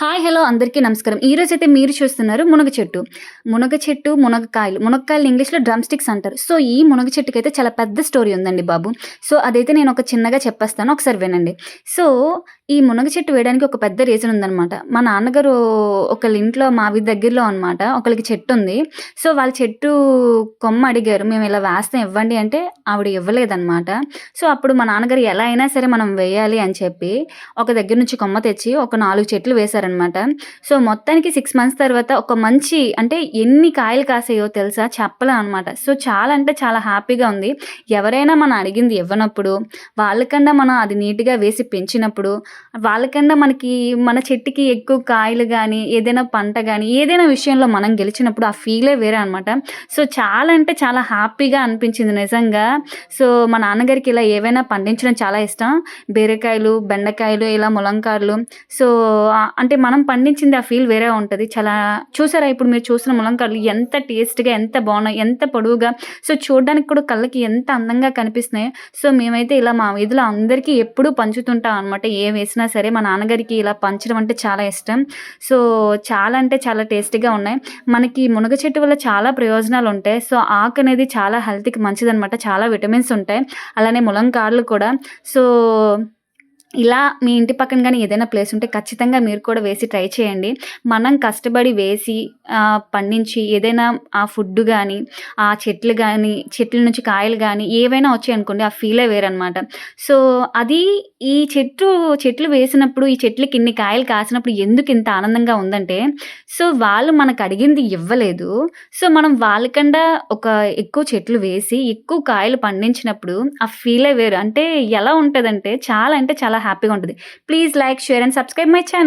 Hi hello అందరికీ నమస్కారం. ఈరోజు అయితే మీరు చూస్తున్నారు మునగ చెట్టు. మునగ చెట్టు మునగకాయలు మునగకాయలు ఇంగ్లీష్లో డ్రమ్ స్టిక్స్ అంటారు. సో ఈ మునగ చెట్టుకి అయితే చాలా పెద్ద స్టోరీ ఉందండి బాబు. సో అదైతే నేను ఒక చిన్నగా చెప్పేస్తాను. ఒకసారి వినండి. సో ఈ మునగ చెట్టు వేయడానికి ఒక పెద్ద రీజన్ ఉందన్నమాట. మా నాన్నగారు ఒకళ్ళ ఇంట్లో మా వీధి దగ్గరలో అనమాట ఒకరికి చెట్టు ఉంది. సో వాళ్ళ చెట్టు కొమ్మ అడిగారు. మేము ఇలా వేస్తాం ఇవ్వండి అంటే ఆవిడ ఇవ్వలేదన్నమాట. సో అప్పుడు మా నాన్నగారు ఎలా అయినా సరే మనం వేయాలి అని చెప్పి ఒక దగ్గర నుంచి కొమ్మ తెచ్చి ఒక నాలుగు చెట్లు వేశారు అనమాట సో మొత్తానికి సిక్స్ మంత్స్ తర్వాత ఒక మంచి అంటే ఎన్ని కాయలు కాసాయో తెలుసా? చెప్పలేం అనమాట సో చాలా అంటే చాలా హ్యాపీగా ఉంది. ఎవరైనా మనం అడిగింది ఇవ్వనప్పుడు వాళ్ళకన్నా మనం అది నీట్గా వేసి పెంచినప్పుడు వాళ్ళకన్నా మనకి మన చెట్టుకి ఎక్కువ కాయలు కానీ ఏదైనా పంట కానీ ఏదైనా విషయంలో మనం గెలిచినప్పుడు ఆ ఫీలే వేరే అనమాట సో చాలా అంటే చాలా హ్యాపీగా అనిపించింది నిజంగా. సో మా నాన్నగారికి ఇలా ఏవైనా పండించడం చాలా ఇష్టం. బీరకాయలు బెండకాయలు ఇలా ములంకాయలు. సో అంటే మనం పండించింది ఆ ఫీల్ వేరే ఉంటుంది. చాలా చూసారా? ఇప్పుడు మీరు చూసిన ములంకాయలు ఎంత టేస్ట్గా ఎంత బాగున్నాయి ఎంత పొడవుగా. సో చూడడానికి కూడా కళ్ళకి ఎంత అందంగా కనిపిస్తున్నాయి. సో మేమైతే ఇలా మా వీధిలో అందరికీ ఎప్పుడూ పంచుతుంటాం అనమాట ఏ వేసినా సరే మా నాన్నగారికి ఇలా పంచడం అంటే చాలా ఇష్టం. సో చాలా అంటే చాలా టేస్టీగా ఉన్నాయి. మనకి మునగ చెట్టు వల్ల చాలా ప్రయోజనాలు ఉంటాయి. సో ఆకు అనేది చాలా హెల్త్కి మంచిదనమాట చాలా విటమిన్స్ ఉంటాయి. అలానే ములంకాడలు కూడా. సో ఇలా మీ ఇంటి పక్కన కానీ ఏదైనా ప్లేస్ ఉంటే ఖచ్చితంగా మీరు కూడా వేసి ట్రై చేయండి. మనం కష్టపడి వేసి పండించి ఏదైనా ఆ ఫుడ్ కానీ ఆ చెట్లు కానీ చెట్ల నుంచి కాయలు కానీ ఏవైనా వచ్చాయి అనుకోండి ఆ ఫీలే వేరనమాట సో అది ఈ చెట్టు చెట్లు వేసినప్పుడు ఈ చెట్లకి ఇన్ని కాయలు కాసినప్పుడు ఎందుకు ఇంత ఆనందంగా ఉందంటే సో వాళ్ళు మనకు అడిగింది ఇవ్వలేదు. సో మనం వాళ్ళకన్నా ఒక ఎక్కువ చెట్లు వేసి ఎక్కువ కాయలు పండించినప్పుడు ఆ ఫీలే వేరు. అంటే ఎలా ఉంటుందంటే చాలా అంటే చాలా చాలా హ్యాపీగా ఉంటుంది. Please like share and subscribe my channel.